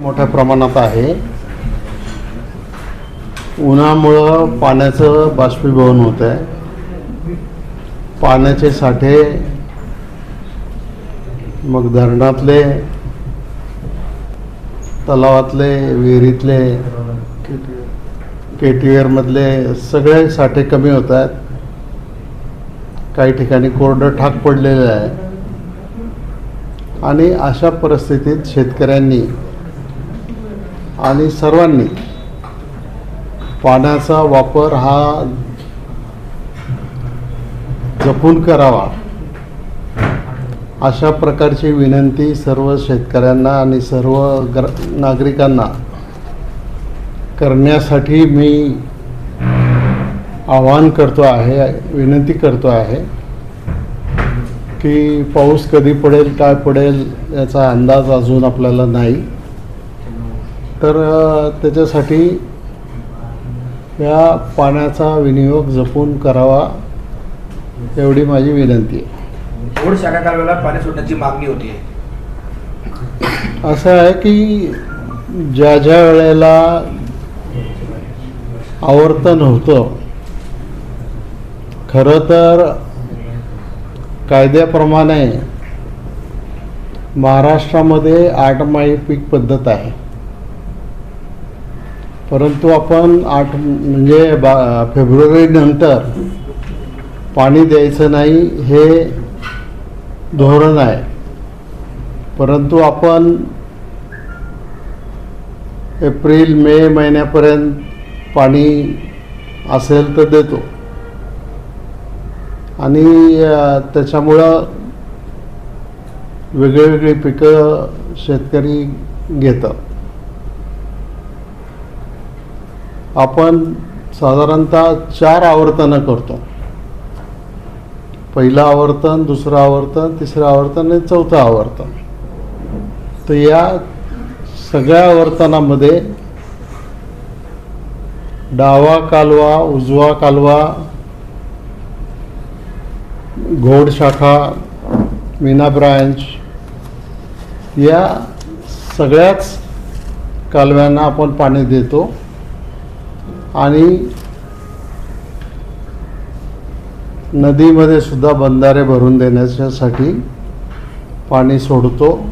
मोठ्या प्रमाणात आहे. उन्हामुळं पाण्याचं बाष्पीभवन होत आहे पाण्याचे साठे मग धरणातले तलावातले विहिरीतले के टी मधले सगळे साठे कमी होत आहेत काही ठिकाणी कोरडं ठाक पडलेलं आहे. आणि अशा परिस्थितीत शेतकऱ्यांनी आणि सर्वांनी पाण्याचा वापर हा जपून करावा अशा प्रकारची विनंती सर्व शेतकऱ्यांना आणि सर्व ग्र नागरिकांना करण्यासाठी मी आवाहन करतो आहे विनंती करतो आहे की पाऊस कधी पडेल काय पडेल याचा अंदाज अजून आपल्याला नाही. तर त्याच्यासाठी या पाण्याचा विनियोग जपून करावा एवढी माझी विनंती आहे. घोड शाखा कालव्याला पाणी सोडण्याची मागणी होती. असं आहे की ज्या ज्या वेळेला आवर्तन होतं खरं तर कायद्याप्रमाणे महाराष्ट्रामध्ये आठ माळी पीक पद्धत आहे. परंतु आपण आठ म्हणजे बा फेब्रुवारी नंतर पाणी द्यायचं नाही हे धोरण आहे. परंतु आपण एप्रिल मे महिन्यापर्यंत पाणी असेल तर देतो. आणि त्याच्यामुळं त्याच्यामुळं वेगळी पिकं शेतकरी घेतात. आपण साधारणतः चार आवर्तनं करतो. पहिलं आवर्तन दुसरं आवर्तन तिसरं आवर्तन आणि चौथं आवर्तन. तर या सगळ्या आवर्तनामध्ये डावा कालवा उजवा कालवा घोड शाखा मीना ब्रांच या सगळ्याच कालव्यांना आपण पाणी देतो. आणि नदीमध्ये सुद्धा बंधारे भरून देण्यासाठी पाणी सोडतो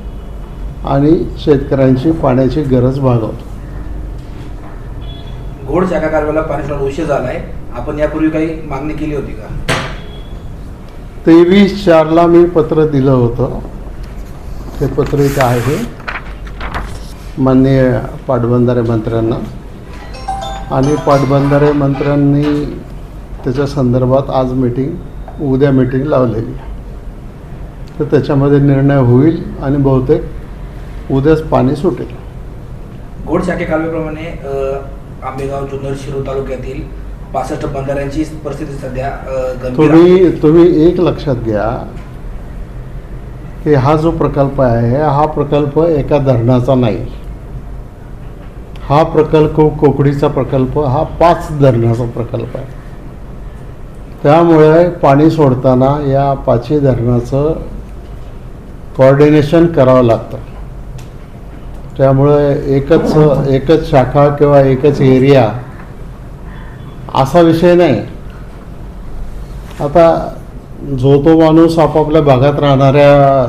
आणि शेतकऱ्यांची पाण्याची गरज भागवतो. घोड शाखा कालव्याला पाणी सोडण्यात उशीर झाला आहे आपण यापूर्वी काही मागणी केली होती का? तेवीस चारला मी पत्र दिलं होतं. ते पत्र इथे आहे. माननीय पाटबंधारे मंत्र्यांना. आणि पाटबंधारे मंत्र्यांनी त्याच्या संदर्भात आज मीटिंग उद्या मीटिंग लावलेली आहे. तर त्याच्यामध्ये निर्णय होईल आणि बहुतेक उद्याच पाणी सुटेल. घोड शाखे कालव्याप्रमाणे आंबेगाव जुन्नर शिरूर तालुक्यातील पासष्ट बंधाऱ्यांची परिस्थिती सध्या. तुम्ही तुम्ही एक लक्षात घ्या की हा जो प्रकल्प आहे हा प्रकल्प एका धरणाचा नाही. हा प्रकल्प कोकडीचा प्रकल्प हा पाच धरणाचा प्रकल्प आहे. त्यामुळे पाणी सोडताना या पाचही धरणाचं कोऑर्डिनेशन करावं लागतं. त्यामुळे एकच एकच शाखा किंवा एकच एरिया असा विषय नाही. आता जो तो माणूस आपापल्या भागात राहणाऱ्या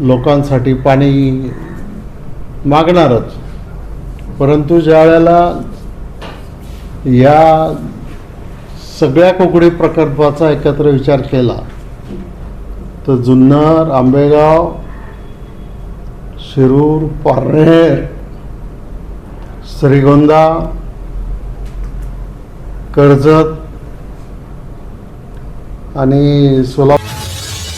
लोकांसाठी पाणी मागणारच. परंतु ज्या वेळेला या सगळ्या कोकणी प्रकल्पाचा एकत्र विचार केला तर जुन्नर आंबेगाव शिरूर पारनेर श्रीगोंदा कर्जत आणि सोलापूर